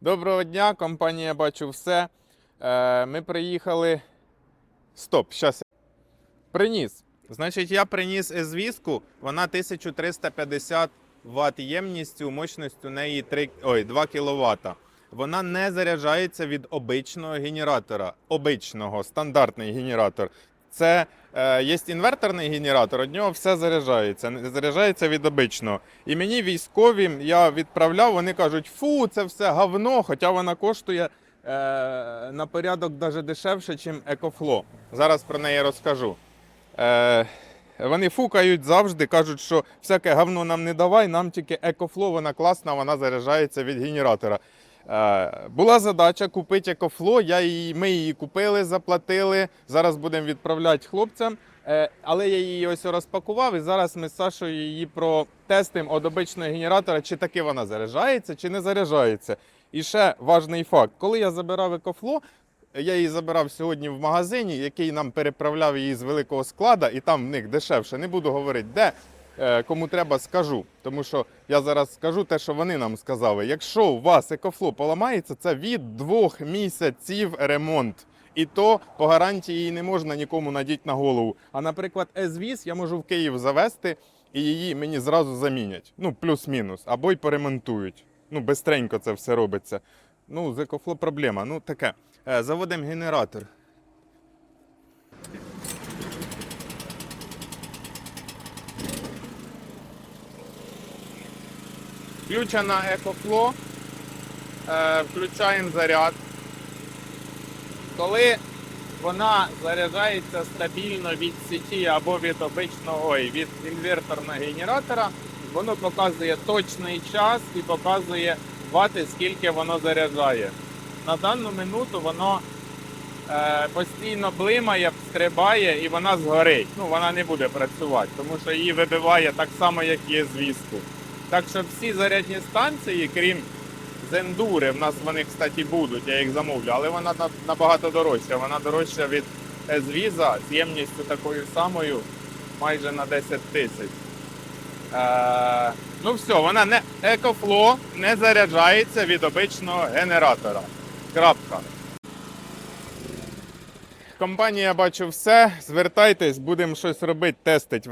Доброго дня, компанія Бачу все. Е, ми приїхали. Стоп, щас. Приніс. Значить, я приніс езвіску, вона 1350 Вт ємністю, мощністю неї 3, ой, 2 кВт. Вона не заряджається від обичного генератора. Обичного, стандартний генератор. Це е, є інверторний генератор, від нього все заряджається. Заряджається від обичного. І мені військові я відправляв, вони кажуть, фу, це все говно, хоча вона коштує е, на порядок навіть дешевше, ніж Екофло. Зараз про неї розкажу. Е, вони фукають завжди, кажуть, що всяке говно нам не давай, нам тільки Екофло, вона класна, вона заряджається від генератора. Е, була задача купити Екофло, я її, ми її купили, заплатили. Зараз будемо відправляти хлопцям. Е, але я її ось розпакував, і зараз ми з Сашою її протестимо від генератора, чи таки вона заряджається, чи не заряджається. І ще важний факт: коли я забирав Екофло, я її забирав сьогодні в магазині, який нам переправляв її з великого склада, і там в них дешевше. Не буду говорити, де. Е, Кому треба, скажу. Тому що я зараз скажу те, що вони нам сказали. Якщо у вас екофло поламається, це від двох місяців ремонт. І то по гарантії не можна нікому надіти на голову. А наприклад, езвіз я можу в Київ завести і її мені зразу замінять. Ну, плюс-мінус, або й поремонтують. Ну, бистренько це все робиться. Ну, з екофло проблема. Ну, таке. Е, Заводимо генератор. Включена екофло. Е, Включаємо заряд. Коли вона заряджається стабільно від сіті або від обичного ой, від інверторного генератора, воно показує точний час і показує вати, скільки воно заряджає. На дану минуту воно е, постійно блимає, стрибає і вона згорить. Ну, вона не буде працювати, тому що її вибиває так само, як і звістку. Так що всі зарядні станції, крім Зендури, в нас вони, кстати, будуть, я їх замовлю, але вона набагато дорожча. Вона дорожча від Езвіза з ємністю такою самою майже на 10 тисяч. Е, ну все, вона не екофло не заряджається від обичного генератора. Крапка. Компанія бачу все. Звертайтесь, будемо щось робити, тестить.